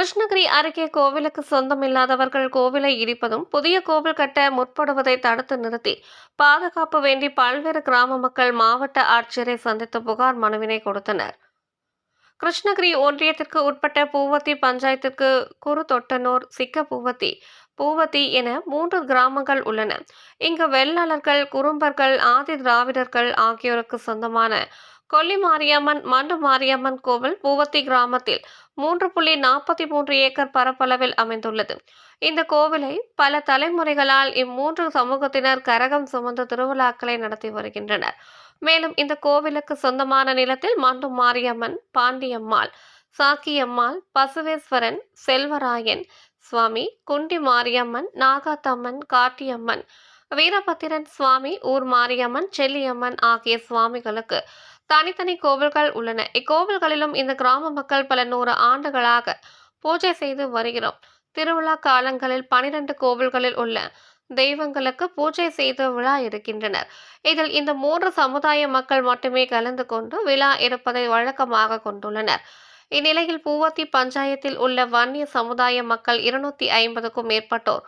கிருஷ்ணகிரி அருகே கோவிலுக்கு சொந்தம் இல்லாதவர்கள் கோவிலை இடிப்பதும் புதிய கோவில் கட்ட முற்படுவதை தடுத்து நிறுத்தி பாதுகாப்பு வேண்டி பல்வேறு கிராம மக்கள் மாவட்ட ஆட்சியரை சந்தித்து புகார் மனுவினை கொடுத்தனர். கிருஷ்ணகிரி ஒன்றியத்திற்கு உட்பட்ட பூவத்தி பஞ்சாயத்திற்கு குறுதொட்டனூர் சிக்க பூவத்தி பூவத்தி என மூன்று கிராமங்கள் உள்ளன. இங்கு வெள்ளாளர்கள் குறும்பர்கள் ஆதி திராவிடர்கள் ஆகியோருக்கு சொந்தமான கொல்லி மாரியம்மன் மண்டு மாரியம்மன் கோவில் பூவத்தி கிராமத்தில் மூன்று புள்ளி நாற்பத்தி மூன்று ஏக்கர் பரப்பளவில் அமைந்துள்ளது. இந்த கோவிலை பல தலைமுறைகளால் இம்மூன்று சமூகத்தினர் கரகம் சுமந்து திருவிழாக்களை நடத்தி வருகின்றனர். மேலும் இந்த கோவிலுக்கு சொந்தமான நிலத்தில் மண்டு மாரியம்மன் பாண்டியம்மாள் சாக்கியம்மாள் பசுவேஸ்வரன் செல்வராயன் சுவாமி குண்டி மாரியம்மன் நாகாத்தம்மன் காட்டியம்மன் வீரபத்திரன் சுவாமி ஊர் மாரியம்மன் செல்லியம்மன் ஆகிய சுவாமிகளுக்கு தனித்தனி கோவில்கள் உள்ளன. இக்கோவில்களிலும் இந்த கிராம மக்கள் பல நூறு ஆண்டுகளாக பூஜை செய்து வருகிறோம். திருவிழா காலங்களில் பனிரெண்டு கோவில்களில் உள்ள தெய்வங்களுக்கு பூஜை செய்து விழா இருக்கின்றனர். இதில் இந்த மூன்று சமுதாய மக்கள் மட்டுமே கலந்து கொண்டு விழா இருப்பதை வழக்கமாக கொண்டுள்ளனர். இந்நிலையில் பூவத்தி பஞ்சாயத்தில் உள்ள வன்னிய சமுதாய மக்கள் இருநூத்தி ஐம்பதுக்கும் மேற்பட்டோர்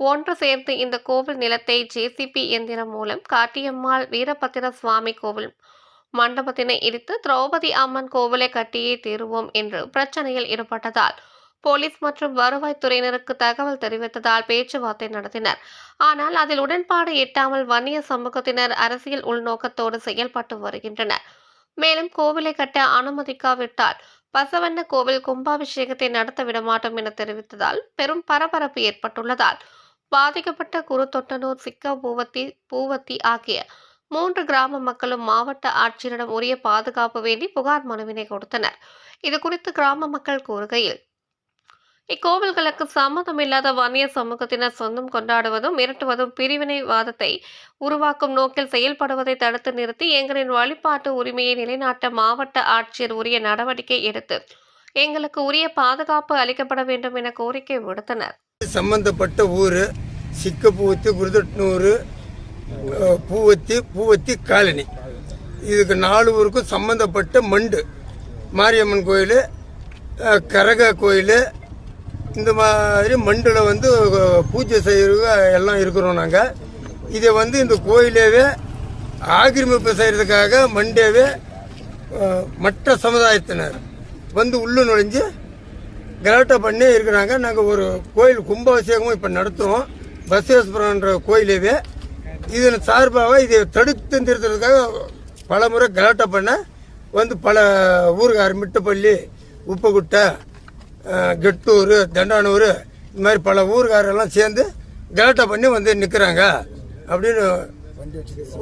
ஒன்று சேர்ந்து இந்த கோவில் நிலத்தை ஜேசிபி எந்திரம் மூலம் காட்டியம்மாள் வீரபத்திர சுவாமி கோவில் மண்டபத்தினை இடித்து திரௌபதி அம்மன் கோவிலை கட்டியே தீருவோம் என்று பிரச்சனையில் ஈடுபட்டதால் போலீஸ் மற்றும் வருவாய்த்துறையினருக்கு தகவல் தெரிவித்ததால் பேச்சுவார்த்தை நடத்தினர். ஆனால் அதில் உடன்பாடு எட்டாமல் வன்னிய சமூகத்தினர் அரசியல் உள்நோக்கத்தோடு செயல்பட்டு வருகின்றனர். மேலும் கோவிலை கட்ட அனுமதிக்காவிட்டால் பசவண்ண கோவில் கும்பாபிஷேகத்தை நடத்த விடமாட்டோம் என தெரிவித்ததால் பெரும் பரபரப்பு ஏற்பட்டுள்ளதால் பாதிக்கப்பட்ட குரு தொட்டனூர் சிக்கா பூவத்தி பூவத்தி ஆகிய மூன்று கிராம மக்களும் மாவட்ட ஆட்சியரிடம் உரிய பாதுகாப்பு வேண்டி புகார் மனுவினை கொடுத்தனர். இது குறித்து கிராம மக்கள் கூறுகையில் இக்கோவில்களுக்கு சம்மதமில்லாத வன்னிய சமூகத்தினர் சொந்தம் கொண்டாடுவதும் மிரட்டுவதும் பிரிவினைவாதத்தை உருவாக்கும் நோக்கில் செயல்படுவதை தடுத்து நிறுத்தி எங்களின் வழிபாட்டு உரிமையை நிலைநாட்ட மாவட்ட ஆட்சியர் உரிய நடவடிக்கை எடுத்து எங்களுக்கு உரிய பாதுகாப்பு அளிக்கப்பட வேண்டும் என கோரிக்கை விடுத்தனர். சம்பந்தப்பட்ட ஊர் சிக்கப்பூத்து குருதட்னூர் பூவத்தி பூவத்தி காலனி. இதுக்கு நாலு ஊருக்கும் சம்மந்தப்பட்ட மண்டு. மாரியம்மன் கோயில் கரக கோயில் இந்த மாதிரி மண்டில் வந்து பூஜை செய்கிறது எல்லாம் இருக்கிறோம் நாங்கள் இதை வந்து இந்த கோயிலேவே ஆக்கிரமிப்பு செய்கிறதுக்காக மண்டேவே மற்ற சமுதாயத்தினர் வந்து உள்ளு நுழைஞ்சு கலாட்டா பண்ணி இருக்கிறாங்க. நாங்கள் ஒரு கோயில் கும்பாபிஷேகமும் இப்போ நடத்துகிறோம் பசவேஸ்வரன்ற கோயிலேவே. இதன் சார்பாக இதை தடுத்து நிறுத்துறதுக்காக பல முறை கலாட்டம் பண்ண வந்து பல ஊருக்கார் மிட்டுப்பள்ளி உப்புக்குட்டை கெட்டூர் தண்டானூர் இந்த மாதிரி பல ஊருக்காரெல்லாம் சேர்ந்து கலாட்டம் பண்ணி வந்து நிற்கிறாங்க அப்படின்னு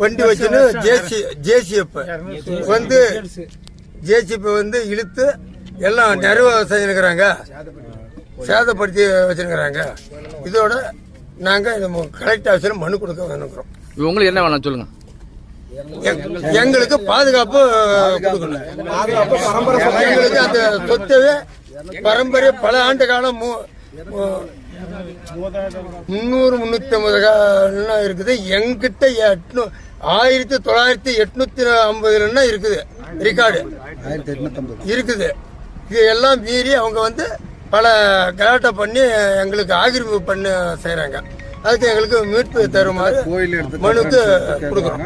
வண்டி வச்சுன்னு ஜேசி ஜேசிஎப் வந்து ஜேசிபி வந்து இழுத்து எல்லாம் நிறைவு செஞ்சுருக்கிறாங்க. சேதப்படுத்தி வச்சிருக்கிறாங்க. இதோட நாங்கள் இந்த கலெக்டர் ஆஃபீஸில் மனு கொடுக்க வேணுங்கிறோம். உங்களுக்கு என்ன வேணும் சொல்லுங்க. எங்க- எங்களுக்கு பாதுகாப்பு கொடுக்கணும். எங்களுக்கு அந்த சொத்தவே பரம்பரை பல ஆண்டு காலம் முந்நூறு முன்னூத்தி ஐம்பது காலம் இருக்குது. எங்கிட்ட எட்நூ ஆயிரத்தி தொள்ளாயிரத்தி எட்நூத்தி ஐம்பதுலன்னா இருக்குது. ரெக்கார்டு இருக்குது. இது எல்லாம் மீறி அவங்க வந்து பல கலாட்டா பண்ணி எங்களுக்கு ஆக்கிரமிப்பு பண்ண செய்றாங்க. அதுக்கு எங்களுக்கு மீட்பு தருமாறு மனுக்கு கொடுக்குறோம்.